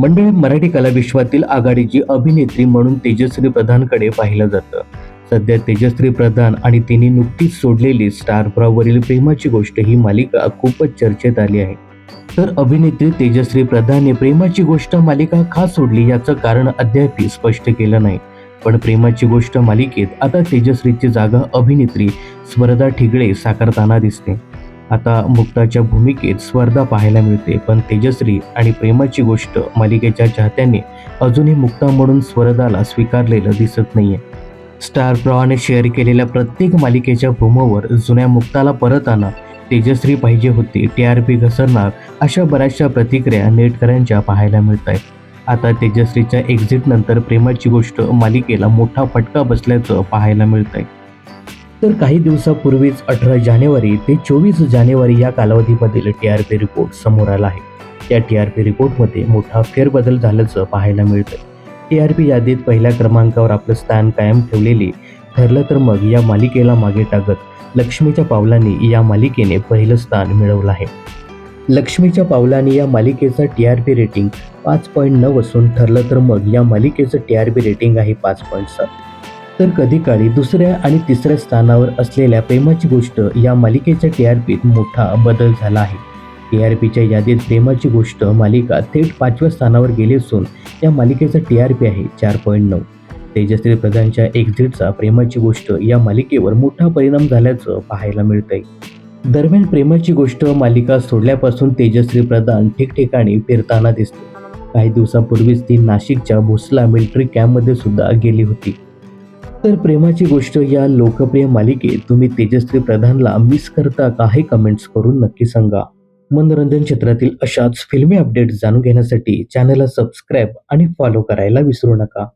मंडळी मराठी कलाविश्वातील आघाडीची अभिनेत्री म्हणून तेजश्री प्रधानकडे पाहिलं जातं. सध्या तेजश्री प्रधान आणि तिने नुकतीच सोडलेली स्टार प्रवाहवरील प्रेमाची गोष्ट ही मालिका खूपच चर्चेत आली आहे. तर अभिनेत्री तेजश्री प्रधानने प्रेमाची गोष्ट मालिका का सोडली याचं कारण अद्याप स्पष्ट केलं नाही. पण प्रेमाची गोष्ट मालिकेत आता तेजश्रीची जागा अभिनेत्री स्मरदा ठिगळे साकारताना दिसते. आता मुक्ताच्या भूमिकेत स्पर्धा पाहायला मिळते पण तेजश्री आणि प्रेमाची गोष्ट मालिकेच्या चाहत्यांनी अजूनही मुक्ता म्हणून स्वर्धाला स्वीकारलेलं दिसत नाहीये. स्टार प्रवाहाने शेअर केलेल्या प्रत्येक मालिकेच्या प्रोमोवर जुन्या मुक्ताला परत आणा तेजश्री पाहिजे होती टी आर पी घसरणार अशा बऱ्याचशा प्रतिक्रिया नेटकऱ्यांच्या पाहायला मिळत आहेत आता तेजश्रीच्या एक्झिट नंतर प्रेमाची गोष्ट मालिकेला मोठा फटका बसल्याचं पाहायला मिळत आहे तर काही दिवसापूर्वीच अठरा जानेवारी ते चोवीस जानेवारी या कालावधीमधील टी आर पी रिपोर्ट समोर आला आहे. या टी आर पी रिपोर्टमध्ये मोठा फेरबदल झाल्याचं पाहायला मिळतं टी आर पी यादीत पहिल्या क्रमांकावर आपलं स्थान कायम ठेवलेली ठरलं तर मग या मालिकेला मागे टाकत लक्ष्मीच्या पावलांनी या मालिकेने पहिलं स्थान मिळवलं आहे. लक्ष्मीच्या पावलांनी या मालिकेचं टी आर पी रेटिंग पाच पॉईंट नऊ असून ठरलं तर मग या मालिकेचं टी आर पी रेटिंग आहे पाच पॉईंट सात. तर कधी काळी दुसऱ्या आणि तिसऱ्या स्थानावर असलेल्या प्रेमाची गोष्ट या मालिकेच्या टी आर पीत मोठा बदल झाला आहे. टी आर पीच्या यादीत प्रेमाची गोष्ट मालिका थेट पाचव्या स्थानावर गेली असून या मालिकेचा टी आर पी आहे चार पॉईंट नऊ. तेजश्री प्रधानच्या एक्झिटचा प्रेमाची गोष्ट या मालिकेवर मोठा परिणाम झाल्याचं पाहायला मिळतंय. दरम्यान प्रेमाची गोष्ट मालिका सोडल्यापासून तेजश्री प्रधान ठिकठिकाणी फिरताना दिसते. काही दिवसापूर्वीच ती नाशिकच्या भोसला मिलिटरी कॅम्पमध्ये सुद्धा गेली होती. तर प्रेमाची गोष्ट या लोकप्रिय मालिकेत तुम्ही तेजस्वी प्रधानला मिस करता का हे कमेंट्स करून नक्की सांगा. मनोरंजन क्षेत्रातील अशाच फिल्मी अपडेट्स जाणून घेण्यासाठी चॅनलला सबस्क्राईब आणि फॉलो करायला विसरू नका.